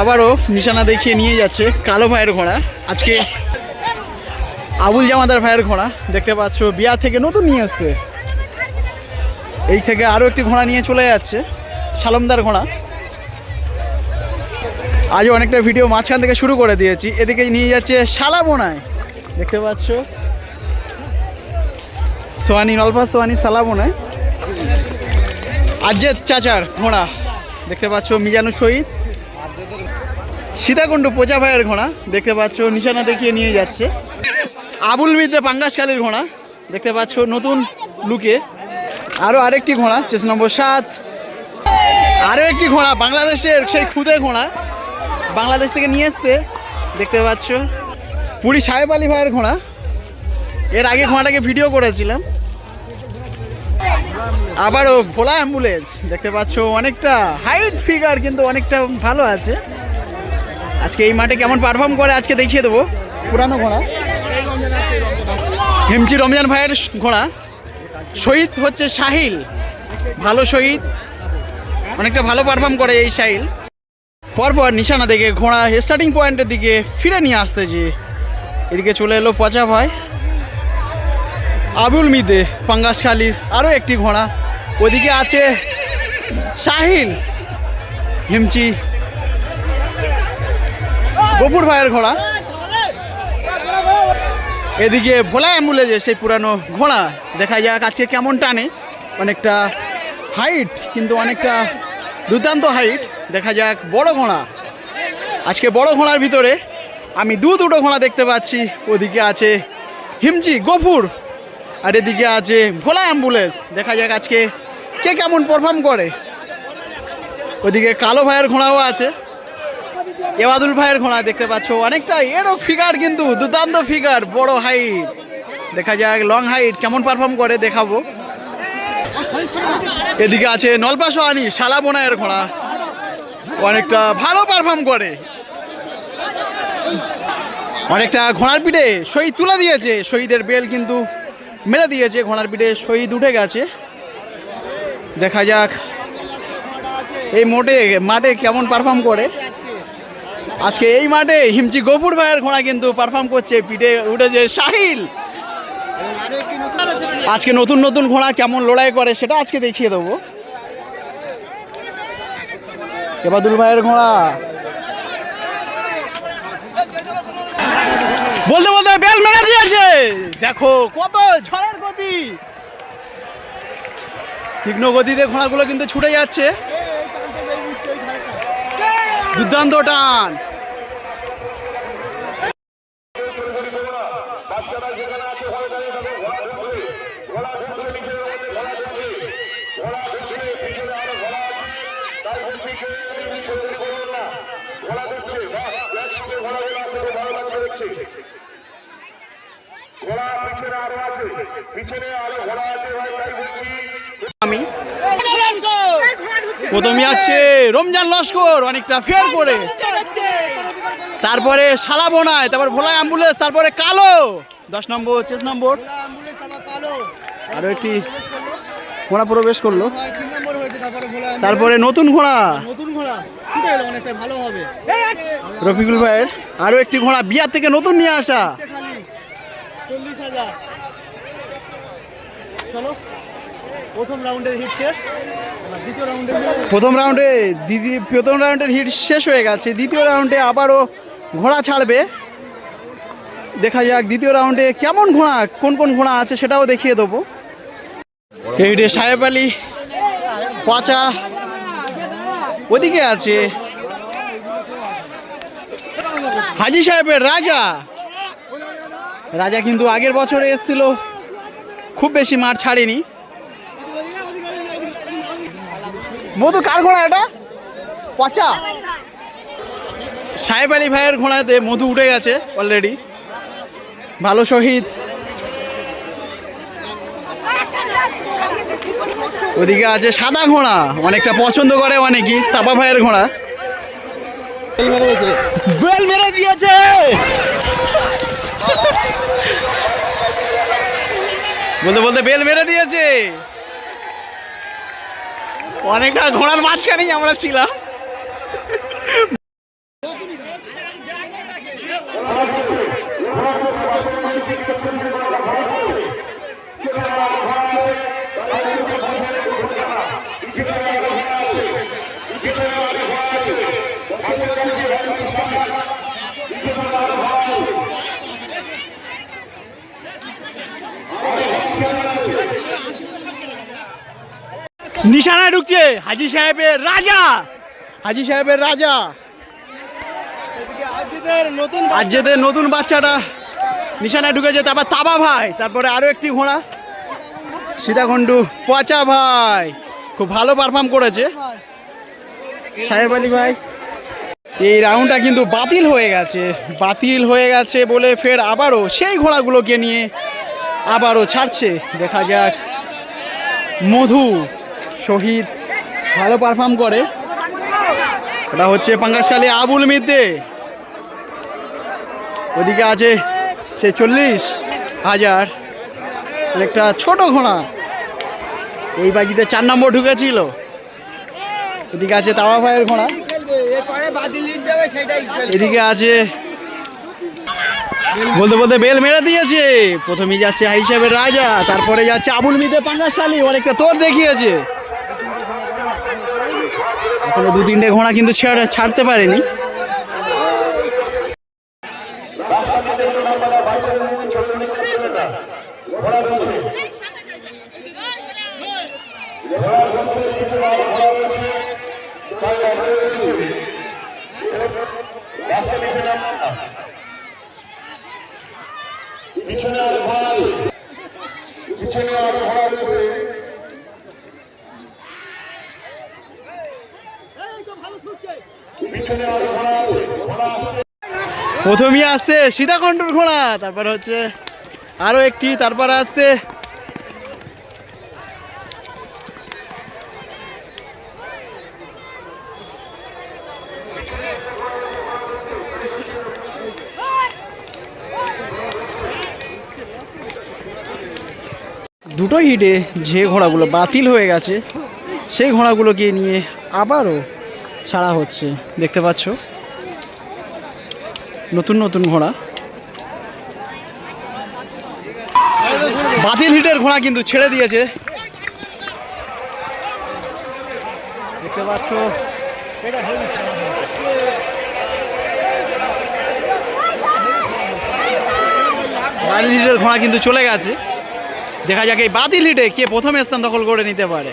আবারও নিশানা দেখিয়ে নিয়ে যাচ্ছে কালো ভাইয়ের ঘোড়া। আজকে আবুল জামাদার ভাইয়ের ঘোড়া। দেখতে পাচ্ছ, বিয়া থেকে নতুন নিয়ে আসছে। এই থেকে আরও একটি ঘোড়া নিয়ে চলে যাচ্ছে, সালমদার ঘোড়া। আজ অনেকটা ভিডিও মাঝখান থেকে শুরু করে দিয়েছি, এদিকে নিয়ে যাচ্ছে সালাবোনায় দেখতে পাচ্ছ? সোয়ানি নলফা সোয়ানি সালাবোনায় আজেদ চাচার ঘোড়া। দেখতে পাচ্ছ মিজানু শহীদ। সীতাকুণ্ড পোচা ভাইয়ের ঘোড়া। দেখতে পাচ্ছ নিশানা দেখিয়ে নিয়ে যাচ্ছে। আবুল মিদ্দে পাঙ্গাসকালের ঘোড়া। দেখতে পাচ্ছ নতুন লুকে। আরও আরেকটি ঘোড়া, চেস নম্বর সাত। আরও একটি ঘোড়া, বাংলাদেশের সেই খুদে ঘোড়া। বাংলাদেশ থেকে নিয়ে এসছে। দেখতে পাচ্ছ পুরী সাহেব আলী ভাইয়ের ঘোড়া। এর আগে ঘোড়াটাকে ভিডিও করেছিলাম। আবারও ভোলা অ্যাম্বুলেন্স। দেখতে পাচ্ছ অনেকটা হাইট ফিগার, কিন্তু অনেকটা ভালো আছে। আজকে এই মাঠে কেমন পারফর্ম করে, আজকে দেখিয়ে দেবো। পুরানো ঘোড়া। হেমচি রমজান ভাইয়ের ঘোড়া। শহীদ হচ্ছে সাহিল ভালো শহীদ। অনেকটা ভালো পারফর্ম করে এই সাহিল পরপর নিশানা দেখে ঘোড়া স্টার্টিং পয়েন্টের দিকে ফিরে নিয়ে আসতে যে এদিকে চলে এলো পচা ভাই আবুল মিদে পাঙ্গাসখালির আরও একটি ঘোড়া। ওদিকে আছে শাহিন। হিমচি। গফুর ভাইয়ের ঘোড়া। এদিকে ভোলা অ্যাম্বুলেন্সে সেই পুরানো ঘোড়া। দেখা যাক আজকে কেমন টানে। অনেকটা হাইট কিন্তু অনেকটা দুর্দান্ত হাইট দেখা যাক বড় ঘোড়া। আজকে বড় ঘোড়ার ভিতরে আমি দু দুটো ঘোড়া দেখতে পাচ্ছি। ওদিকে আছে হিমচি গফুর আর এদিকে আছে ভোলা অ্যাম্বুলেন্স। দেখা যাক আজকে কে কেমন পারফর্ম করে? ওদিকে কালো ভাইয়ের ঘোড়াও আছে। এবাদুল ভাইয়ের ঘোড়া দেখতে পাচ্ছ। অনেকটা এরও ফিগার কিন্তু, দুর্দান্ত ফিগার বড় হাইট দেখা যাক লং হাইট কেমন পারফর্ম করে দেখাবো। এদিকে আছে নলপা আনি শালা বোনায়ের ঘোড়া। অনেকটা ভালো পারফর্ম করে। অনেকটা ঘোড়ার পিঠে শহীদ তুলে দিয়েছে। শহীদের বেল কিন্তু মেরে দিয়েছে। ঘোড়ার পিঠে শহীদ উঠে গেছে। দেখা যাক। এই মোটে, মাঠে কেমন পারফর্ম করে? আজকে এই মাঠে হিমচি গফুর ভাইয়ের ঘোড়া কিন্তু পারফর্ম করছে, পিঠে উঠেছে সাহিল আজকে নতুন নতুন ঘোড়া কেমন লড়াই করে সেটা আজকে দেখিয়ে দেবো। এবাদুল ভাইয়ের ঘোড়া। বলতে বলতে বেল মেরে দিয়েছে। দেখো, কত ঝড়ের গতি। তীক্ষ্ণ গতিতে ঘোড়াগুলো কিন্তু ছুটে যাচ্ছে। দুর্দান্ত টান বাচ্চারা যেখানে আছে ঘরে দাঁড়িয়ে থাকো ঘোড়া ঢুকবে ঘোড়া ঢুকবে নিচের মধ্যে ঘোড়া ঢুকবে ঘোড়া ঢুকবে পিছনে আরও ঘোড়া আছে তাই বলছি কেউ যদি নিচে দেরি করবেন না ঘোড়া ঢুকছে একসঙ্গে ঘোড়াগুলো আপনাকে ভালো লাগছে দেখছি ঘোড়া পিছনে আরও আছে পিছনে আরও ঘোড়া আছে ভাই তাই বলছি আমি প্রথমে আছে রমজান লস্কর, অনেকটা ফেয়ার করে। তারপরে শালা বোনায়, তারপর ভোলা অ্যাম্বুলেন্স, তারপরে কালো। দশ নম্বর চেস নম্বর। আরও একটি ঘোড়া প্রবেশ করল। তারপরে নতুন ঘোড়া। রফিকুল ভাইয়ের আরও একটি ঘোড়া বিয়ার থেকে নতুন নিয়ে আসা। চল্লিশ হাজার। প্রথম হিট শেষ। রাউন্ডে প্রথম রাউন্ডে, দিদি, প্রথম রাউন্ডের হিট শেষ হয়ে গেছে। দ্বিতীয় রাউন্ডে আবারও ঘোড়া ছাড়বে। দেখা যাক দ্বিতীয় রাউন্ডে কেমন ঘোড়া, কোন কোন ঘোড়া আছে সেটাও দেখিয়ে দেবো। এইটে সাহেব আলী, পাচা ওদিকে আছে। হাজি সাহেবের রাজা। রাজা কিন্তু আগের বছরে এসেছিল, খুব বেশি মাঠ ছাড়েনি। মধু কার ঘোড়া এটা? পচা? সাহেব আলী ভাইয়ের ঘোড়াতে মধু উঠে গেছে অলরেডি ভালো শহীদ। ওদিকে আছে সাদা ঘোড়া। অনেকটা পছন্দ করে অনেকই তাপা ভাইয়ের ঘোড়া। বেল মেরে দিয়েছে! বলতে বলতে বেল মেরে দিয়েছে। অনেকটা ঘোড়ার মাঝখানেই আমরা ছিলাম। নিশানায় ঢুকছে হাজি সাহেবের রাজা। হাজি সাহেবের রাজা। নতুন নতুন বাচ্চাটা নিশানায় ঢুকেছে তারপর তাবা ভাই তারপরে আরও একটি ঘোড়া। সীতাখণ্ডু পচা ভাই খুব ভালো পারফর্ম করেছে। সাহেব আলী ভাই এই রাউন্ডটা কিন্তু বাতিল হয়ে গেছে বাতিল হয়ে গেছে বলে ফের আবারও সেই ঘোড়াগুলোকে নিয়ে আবারও ছাড়ছে। দেখা যাক মধু। শহীদ ভালো পারফর্ম করে। ওটা হচ্ছে পাঙ্গাসকালী আবুল মিদ্দে। ওদিকে আছে সে চল্লিশ হাজার। একটা ছোট ঘোড়া। এই বাকিতে চার নম্বর ঢুকেছিল। এদিকে আছে তাওয়া ভাইয়ের ঘোড়া। এদিকে আছে বলতে বলতে বেল মেরে দিয়েছে। প্রথমেই যাচ্ছে হিসাবে রাজা, তারপরে যাচ্ছে আবুল মিদে পাঙ্গাসালি অনেকটা তোর দেখিয়েছে। এখনও দু তিনটে ঘোড়া কিন্তু ছেড়ে ছাড়তে পারেনি পিছনে আর আছে। পিছনে আর প্রথমেই আসছে সীতাকণ্ঠর ঘোড়া, তারপর হচ্ছে আরও একটি, তারপর আসছে দুটো হিটে যে ঘোড়াগুলো বাতিল হয়ে গেছে, সেই ঘোড়াগুলোকে নিয়ে আবারও ছাড়া হচ্ছে। দেখতে পাচ্ছ? নতুন নতুন ঘোড়া। বাতিল হিটের ঘোড়া কিন্তু ছেড়ে দিয়েছে। দেখতে পাচ্ছ? বাতিল হিটের ঘোড়া কিন্তু চলে গেছে। দেখা যাক এই বাতিল হিটে কে প্রথম স্থান দখল করে নিতে পারে।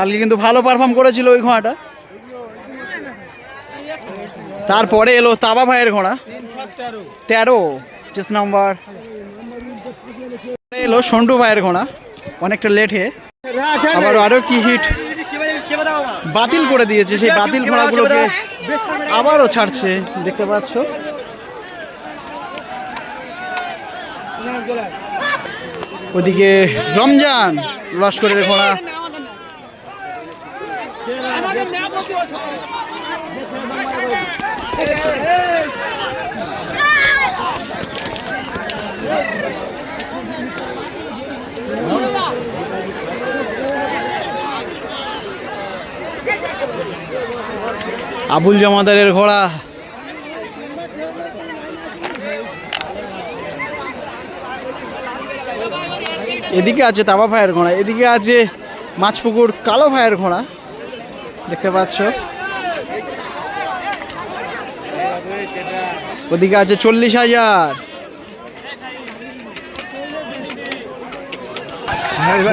কালকে কিন্তু ভালো পারফর্ম করেছিল ওই ঘোড়াটা। তারপরে এলো তাবা ভাইয়ের ঘোড়া। তেরো পঁচিশ নম্বর এলো সন্টু ভাইয়ের ঘোড়া, অনেকটা লেটে আবার আরও কি হিট বাতিল করে দিয়েছে সেই বাতিল ঘোড়াগুলোকে। আবারও ছাড়ছে, দেখতে পাচ্ছ। ওদিকে রমজান, লস্করের ঘোড়া। আবুল জামাদারের ঘোড়া। এদিকে আছে তাবা ভাইয়ের ঘোড়া এদিকে আছে মাছপুকুর কালো ভাইয়ের ঘোড়া। দেখতে পাচ্ছ? ওদিকে আছে চল্লিশ হাজার।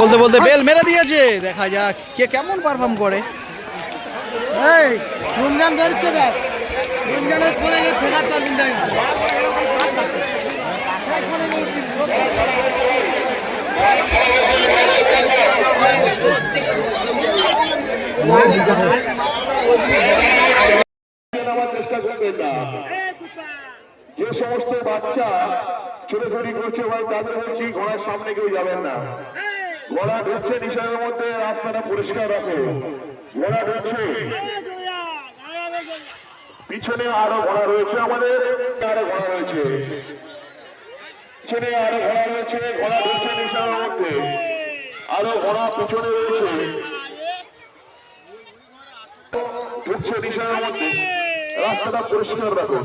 বলতে বলতে বেল মেরে দিয়েছে। দেখা যাক কে কেমন পারফর্ম করে। রমজান বেরোচ্ছে দেখ। যে সমস্ত বাচ্চা ছোটাছুটি করছে ভাই তাদের বলছি ঘোড়ার সামনে কেউ যাবেন না ঘোড়া ঢুকছে নিশানের মধ্যে রাস্তাটা পরিষ্কার রাখো ঘোড়া ঢুকছে পিছনে আরও ঘোড়া রয়েছে আমাদের আরও ঘোড়া রয়েছে পিছনে আরও ঘোড়া রয়েছে ঘোড়া ঢুকছে নিশানের মধ্যে আরও ঘোড়া পিছনে রয়েছে নিশানের মধ্যে রাস্তাটা পরিষ্কার রাখো।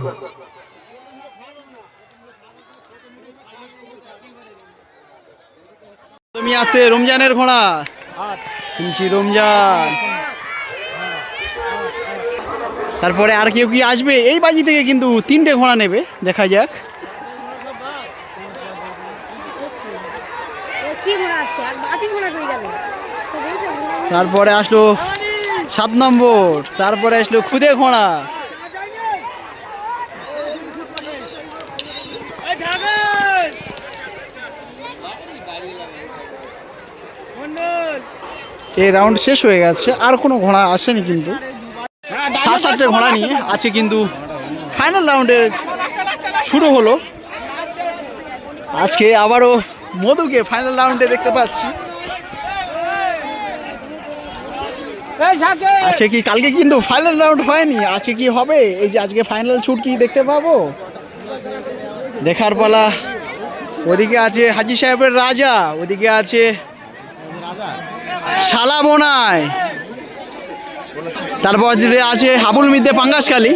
তুমি আছে রমজানের ঘোড়া? শুনছি রমজান। তারপরে আর কেউ কি আসবে? এই বাজি থেকে কিন্তু তিনটে ঘোড়া নেবে দেখা যাক। তারপরে আসলো সাত নম্বর, তারপরে আসলো খুদে ঘোড়া এই রাউন্ড শেষ হয়ে গেছে, আর কোনো ঘোড়া আসেনি কিন্তু। সাত সাতটা ঘোড়া নিয়ে আছে কিন্তু ফাইনাল রাউন্ডে শুরু হলো। আজকে আবারও মধুকে ফাইনাল রাউন্ডে দেখতে পাচ্ছি। আছে কি কালকে কিন্তু ফাইনাল রাউন্ড হয়নি? আছে কি হবে? এই যে আজকে ফাইনাল শুট কি দেখতে পাবো? দেখার পালা। ওদিকে আছে হাজি সাহেবের রাজা, ওদিকে আছে শালা বোনায় তারপর আছে হাবুল মিদ্দে পাঙ্গাসকালি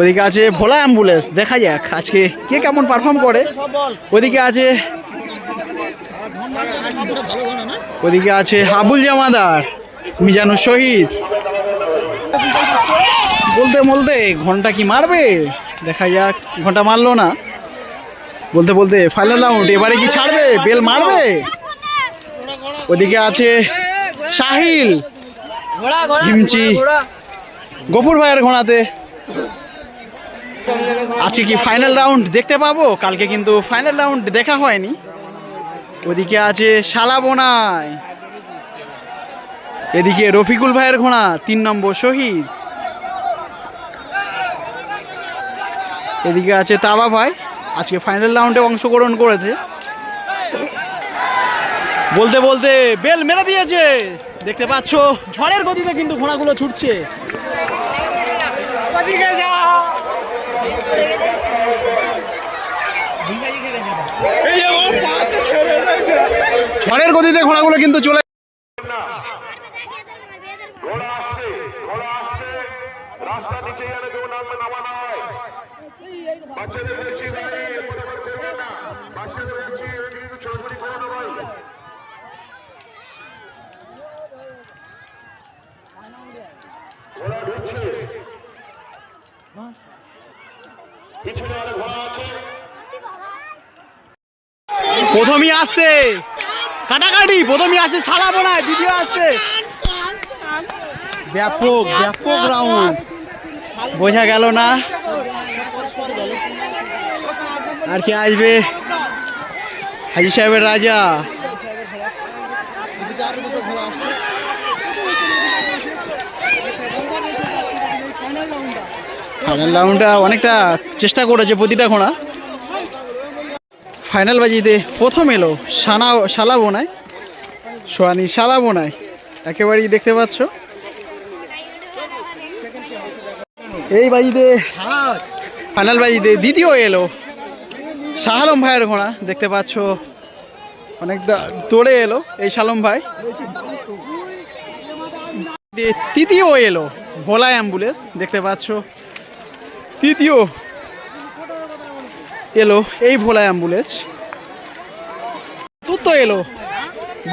ওদিকে আছে ভোলা অ্যাম্বুলেন্স। দেখা যাক আজকে কে কেমন পারফর্ম করে। ওদিকে আছে ওদিকে আছে হাবুল জামাদার, মিজানুর শহীদ। বলতে বলতে ঘণ্টা কি মারবে? দেখা যাক, ঘণ্টা মারলো না। বলতে বলতে ফাইনাল রাউন্ড এবারে কি ছাড়বে? বেল মারবে? ওদিকে আছে সাহিল হিমচি গফুর ভাইয়ের ঘোড়াতে। আজকে কি ফাইনাল রাউন্ড দেখতে পাবো? কালকে কিন্তু ফাইনাল রাউন্ড দেখা হয়নি। ওদিকে আছে শালাবোনায় এদিকে রফিকুল ভাইয়ের ঘোড়া, তিন নম্বর শহীদ। এদিকে আছে তাবা ভাই, আজকে ফাইনাল রাউন্ডে অংশগ্রহণ করেছে। বলতে বলতে বেল মেরে দিয়েছে। দেখতে পাচ্ছ, ঝড়ের গতিতে কিন্তু ঘোড়াগুলো ছুটছে। যাও। ঝড়ের গতিতে ঘোড়াগুলো কিন্তু চলে প্রথমই আসছে। কাটাকাটি প্রথমই আসছে সালা বোনায় দ্বিতীয় আসছে। ব্যাপক ব্যাপক রাউন্ড বোঝা গেল না। আর কি আসবে? হাজি সাহেবের রাজা। ফাইনাল রাউন্ডটা অনেকটা চেষ্টা করেছে প্রতিটা ঘোড়া। ফাইনাল বাজিতে প্রথম এলো সানা শালা বোনায় সোয়ানি শালা বোনায় একেবারেই দেখতে পাচ্ছ। এই বাজিতে ফাইনাল বাজিতে দ্বিতীয় এলো শাহ আলম ভাইয়ের ঘোড়া, দেখতে পাচ্ছ অনেকটা তোড়ে এলো এই শালম ভাই। তৃতীয় এলো ভোলা অ্যাম্বুলেন্স, দেখতে পাচ্ছ তৃতীয় এলো, এই ভোলা অ্যাম্বুলেন্স। তো এলো।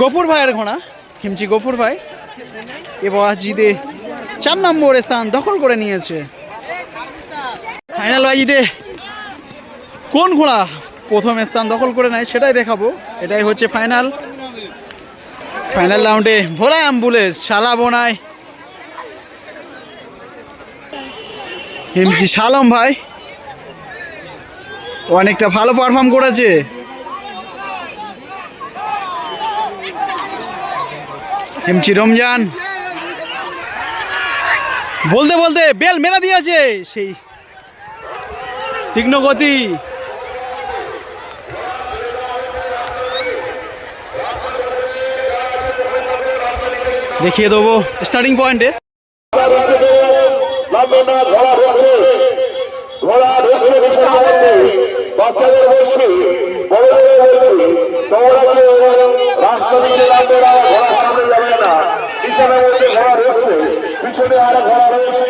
গফুর ভাইয়ের ঘোড়া, হিমচি গফুর ভাই। এ এবার জিদে চার নম্বর স্থান দখল করে নিয়েছে। ফাইনাল বাজিতে কোন ঘোড়া প্রথম স্থান দখল করে নেয় সেটাই দেখাবো। এটাই হচ্ছে ফাইনাল ফাইনাল রাউন্ডে ভোলা অ্যাম্বুলেন্স শালা বোনায় হিমচি শালম ভাই। অনেকটা ভালো পারফর্ম করেছে। হিমচি রমজান। বলতে বলতে বেল মেরা দিয়েছে সেই তীক্ষ্ণ গতি দেখিয়ে দেবো স্টার্টিং পয়েন্টে ঘোড়া বাচ্চাদের বলছি, বড়দের বলছি তোমরা রাস্তা দিকে ঘোড়া সামনে যাবে না। মধ্যে ঘোড়া ঢুকছে পিছনে আরও ঘোড়া রয়েছে।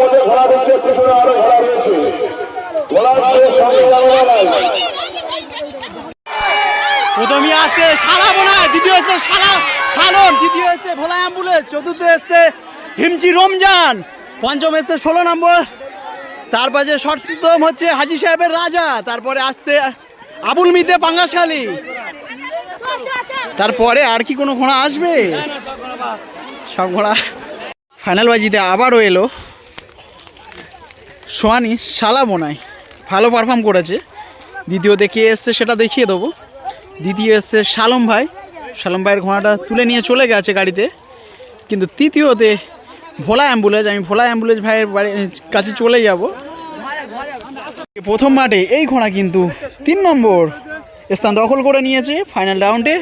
মধ্যে ঘোড়া ঢুকছে পিছনে আরও ঘোড়া রয়েছে। ঘোড়া যাবে না আছে, সারা বোনায় দ্বিতীয় হচ্ছে সারা সালন, তৃতীয় হচ্ছে ভোলা অ্যাম্বুলেন্স, চতুর্থ হচ্ছে হিমচি রমজান, পঞ্চম হচ্ছে ষোলো নম্বর। তারপরে সপ্তম হচ্ছে হাজি সাহেবের রাজা। তারপরে আসছে আবুল মিদে পাঙ্গাশালী। তারপরে আর কি কোনো ঘোড়া আসবে? সব ঘোড়া ফাইনাল বাজিতে আবারও এলো। সোয়ানি শালা বোনায় ভালো পারফর্ম করেছে। দ্বিতীয়তে কে এসছে, সেটা দেখিয়ে দেবো। দ্বিতীয় এসছে শালম ভাই। শালম ভাইয়ের ঘোড়াটা তুলে নিয়ে চলে গেছে গাড়িতে। কিন্তু তৃতীয়তে ভোলা অ্যাম্বুলেন্স, আমি ভোলা অ্যাম্বুলেন্স ভাইয়ের বাড়ি কাছে চলে যাব। প্রথম মাঠে এই ঘোড়া কিন্তু তিন নম্বর স্থান দখল করে নিয়েছে ফাইনাল রাউন্ডে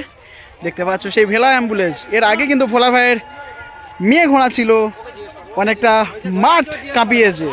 দেখতে পাচ্ছ সেই ভোলা অ্যাম্বুলেন্স। এর আগে কিন্তু ভোলা ভাইয়ের মেয়ে ঘোড়া ছিল, অনেকটা মাঠ কাঁপিয়েছে।